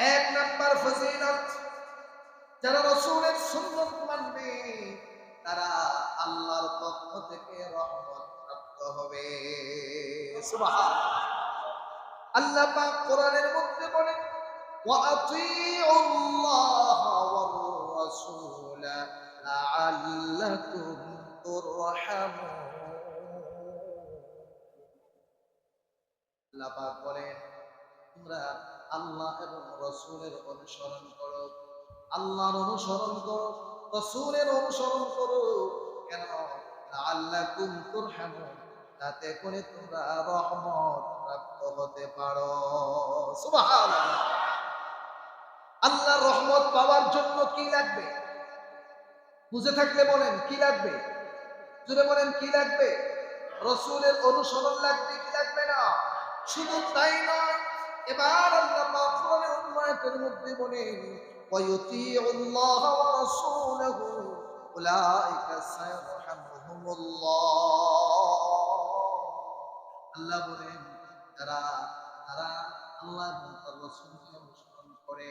এক নাম্বার ফজিলত যারা রসুলের সুন্নত মানবে তারা আল্লাহর পক্ষ থেকে রহমত প্রাপ্ত হবে সুবহানাল্লাহ আল্লাহ পাক কোরআনের মধ্যে বলেন وأطيعوا الله والرسول لعلكم ترحمون আল্লাহ পাক বলেন তোমরা আল্লাহ এবং রসুলের অনুসরণ করো। আল্লাহর অনুসরণ করো, রসুলের অনুসরণ করো। কেন? আল্লাহ কুম তুরহামুন, তাতে করে তোমরা রহমত প্রাপ্ত হতে পারো। আল্লাহর রহমত পাওয়ার জন্য কি লাগবে? বুঝে থাকলে বলেন, কি লাগবে? জুড়ে বলেন, কি লাগবে? রসুলের অনুসরণ লাগবে, কি লাগবে না? শুধু তাই নয় এবার আল্লাহ পাক কোরআনের উম্মাতের মধ্যে বলেন ويطيع الله ورسوله أولئك سيرحمهم الله আল্লাহ বলেন যারা তারা আল্লাহ এবং তার রাসূলকে অনুসরণ করে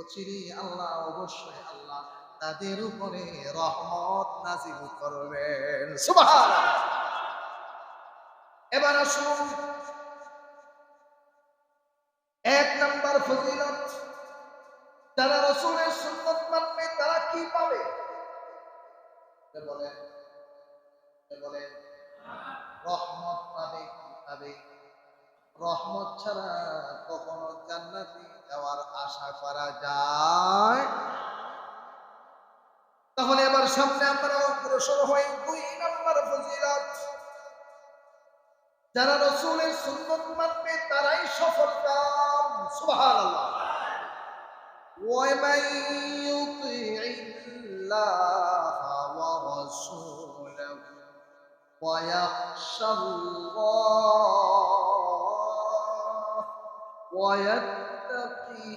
অচিরে আল্লাহ অবশ্যই আল্লাহ তাদের উপরে রহমত নাজিল করবেন সুবহানাল্লাহ এবার আসুন এক নাম্বার ফজিলত, যারা রসুলের সুন্নত মানবে, তারা কি পাবে? কে বলেন, রহমত পাবে কি পাবে? রহমত ছাড়া কখনো জান্নাতে যাওয়ার আশা করা যায়? তাহলে এবার সামনে আমরা অগ্রসর হই দুই নম্বর ফজিলত। যারা রসুলের সুন্নত মানবে তারাই সফল কাম সুবহানাল্লাহ ومن يطع الله ورسوله ويخشى الله ويتقي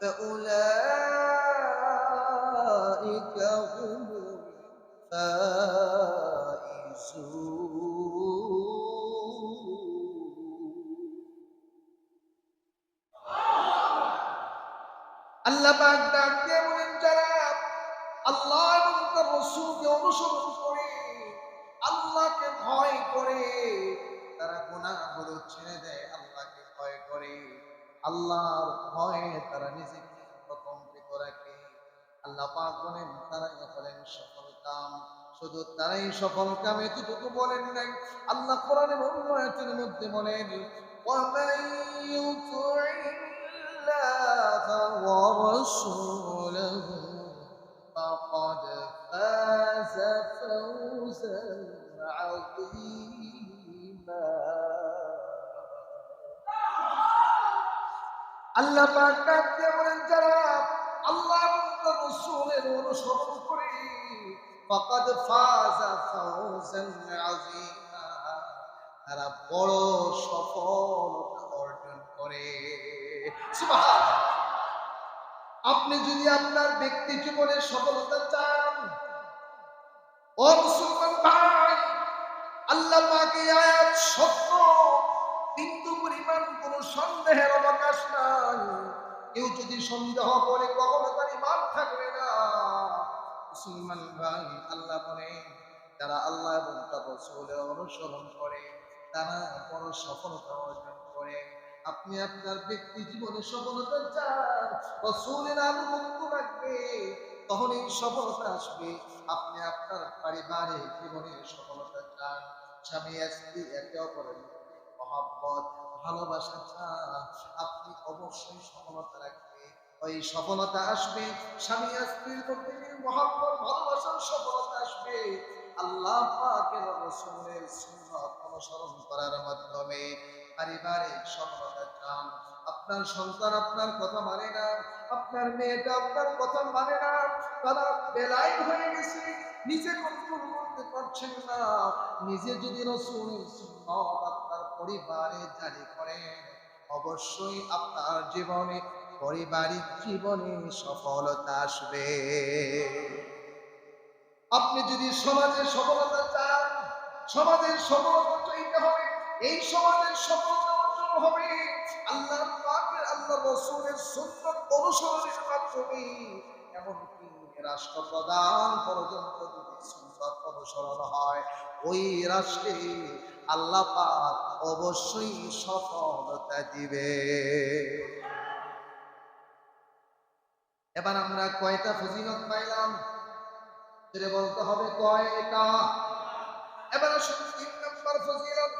فأولئك هم الفائزون আল্লাহ পাক ডাক দিয়ে বলেন যারা আল্লাহ এবং তার রসুলকে অনুসরণ করে আল্লাহকে ভয় করে তারা গুনাহগুলো ছেড়ে দেয় আল্লাহকে ভয় করে আল্লাহর ভয়ে তারা নিজেকে প্রকম্পিত রাখে আল্লাহ পাক বলেন তারাই হলেন সফল কাম শুধু তারাই সফল কাম এতটুকু বলেন নাই আল্লাহ কোরআনের অন্য আয়াতের মধ্যে বলেন ومن يطع الله ورسوله فقد فاز فوزا عظيما আল্লাহ পাক ডাক দিয়ে বলেন যারা আল্লাহ এবং তার রাসূলের অনুসরণ করে ফাকাদ ফাজা ফাওজান আযীমা তারা বড় সফলতা অর্জন করে সুবহানাল্লাহ আপনি যদি আপনার ব্যক্তি জীবনে সফলতা চান, ও মুসলমান ভাই, আল্লাহ আয়াত সত্য, কিন্তু পরিমাণ কোনো সন্দেহের অবকাশ নাই। কেউ যদি সন্দেহ করে, কখনো তার ইমান থাকবে না। মুসলমান ভাই, আল্লাহ বলে, যারা আল্লাহ এবং তার অনুসরণ করে, তারা বড় সফলতা অর্জন করে। আপনি আপনার ব্যক্তি জীবনে সফলতা চান, রসুলের আনুগত্য রাখবে তখন এই সফলতা আসবে। আপনি আপনার পারিবারিক জীবনে সফলতা চান। স্বামী স্ত্রী একে অপরের মহাব্বত, ভালোবাসা চান। আপনি অবশ্যই সফলতা রাখবে। ওই সফলতা আসবে, স্বামী স্ত্রীর মধ্যে মহাব্বত, ভালোবাসার সফলতা আসবে। আল্লাহ পাকের রসুলের সুন্নাত অনুসরণ করার মাধ্যমে পারিবারিক সফলতা চান আপনার সন্তান আপনার কথা মানে না, আপনার মেয়েটা আপনার কথা মানে না। তারা বেলাই হয়ে গেছে, নিজে কন্ট্রোল করতে পারছেন না। নিজে যদি রসুলের সুন্নাত আপনার পরিবারে জারি করেন, অবশ্যই আপনার জীবনে পারিবারিক জীবনে সফলতা আসবে। আপনি যদি সমাজের সফলতা চান, সমাজের সফলতা চাইতে হবে, এই সমাজের সফলতা অর্জন হবে। আল্লাহ পাকের, আল্লাহ রসুলের সুন্নত অনুসরণের মাধ্যমে এমনকি রাষ্ট্রপ্রধান পর্যন্ত যদি সুন্নত অনুসরণ হয়, ওই রাষ্ট্রে আল্লাহ পাক অবশ্যই সফলতা দিবে। এবার আমরা কয়টা ফজিলত পাইলাম? সেটা বলতে হবে কয়টা? এবার আসুন তিন নম্বর ফজিলত।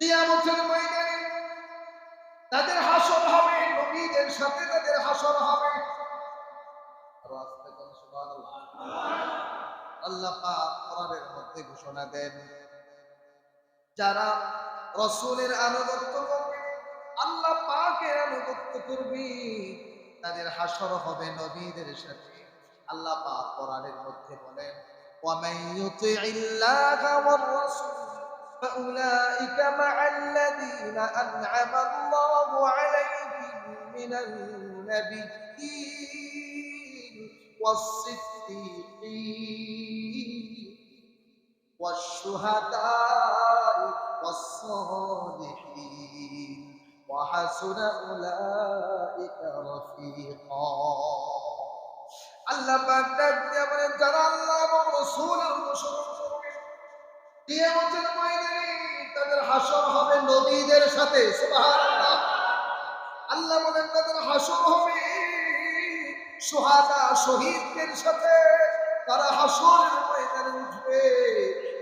কিয়ামতের ময়দানে তাদের হাসর হবে, নবীদের সাথে তাদের হাসর হবে। আল্লাহ কোরআনের মধ্যে ঘোষণা দেন, যারা রসুলের আনুগত্য করবে, আল্লাহ পাকের আনুগত্য করবে, তাদের হাসর হবে নবীদের সাথে। আল্লাহ পাক কোরআনের মধ্যে বলেন ومن يطع الله والرسول فأولئك مع الذين أنعم الله عليهم من النبيين والصديقين والشهداء والصالحين وحسن أولئك رفيقا আল্লাহ পাক ডাক যারা আল্লাহ এবং রাসূলের অনুসরণ করবে, কিয়ামতের তাদের হাসর হবে নবীদের সাথে। সুবহানাল্লাহ। আল্লাহ বলেন, তাদের হাসর হবে সুহাদা শহীদদের সাথে। তারা হাসরের ময়দানে উঠবে,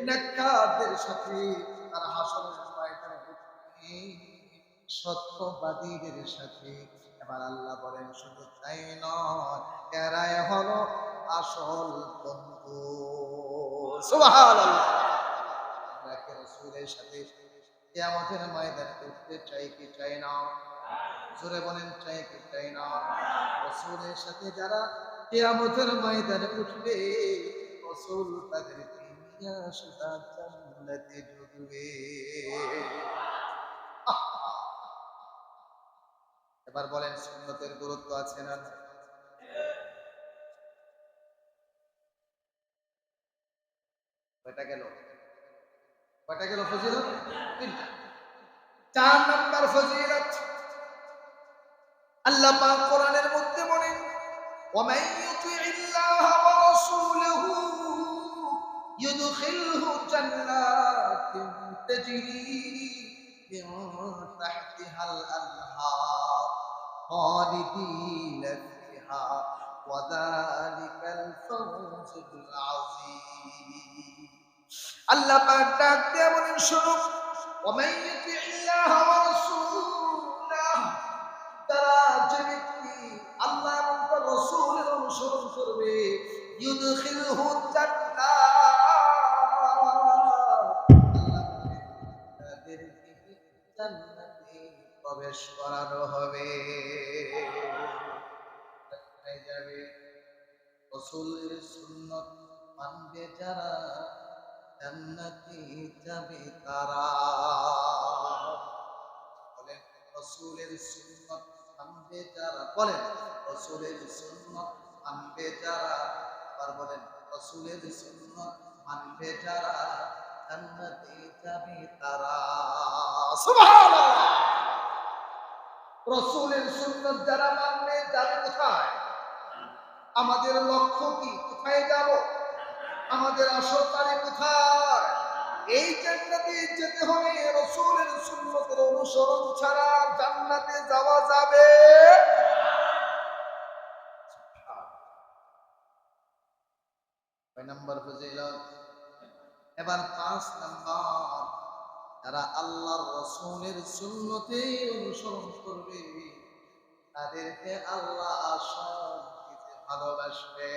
নেককারদের সাথে। সত্যবাদীদের সাথে। এবার আল্লাহ বলেন, শুধু তাই নয়, এরাই হলো আসল বন্ধু। রাসূলের সাথে কিয়ামতের ময়দানে উঠতে চাই কি চাই না? জোরে বলেন, চাই কি চাই না? রাসূলের সাথে যারা কিয়ামতের ময়দানে উঠবে, রাসূল তাদেরকে নিয়ে সুদা জান্নাতে ঢুকবে। এবার বলেন সুন্নতের গুরুত্ব আছে না নাই? কয়টা গেল কয়টা গেল ফজিলত তিনটা চার নাম্বার ফজিলত আল্লাহ পাক কোরআনের মধ্যে বলেন ومن يطع الله ورسوله يدخله جنات تجري من تحتها الأنهار خالدين فيها وذلك الفوز العظيم আল্লাহ পাক ডাক দিয়ে বলেন শুনো ومن يطع الله ورسوله তারা যে ব্যক্তি আল্লাহ এবং তার রাসূলের অনুসরণ করবে ইউদখিলহু জান্নাত আল্লাহ বলেন, তাদেরকে জান্নাতে প্রবেশ করানো হবে। যাবে। রসুলের সুন্নত মানবে যারা, জান্নাতে যাবে তারা। বলেন, রসুলের সুন্নত মানবে যারা, বলেন, রসুলের সুন্নত মানবে যারা, আবার বলেন, রসুলের সুন্নত মানবে যারা, জান্নাতে যাবে তারা। সুবহানাল্লাহ! রসুলের সুন্নত যারা মানবে যাবে কোথায়? আমাদের লক্ষ্য কি? কোথায় যাব? আমাদের আসল তারিখ কোথায়? এই জান্নাতে যেতে হলে রসুলের সুন্নতের অনুসরণ ছাড়া জান্নাতে যাওয়া যাবে নাম্বার এবার পাঁচ নাম্বার। যারা আল্লাহর রসুলের সুন্নতে অনুসরণ করবে। তাদেরকে আল্লাহ সব ভালোবাসবে।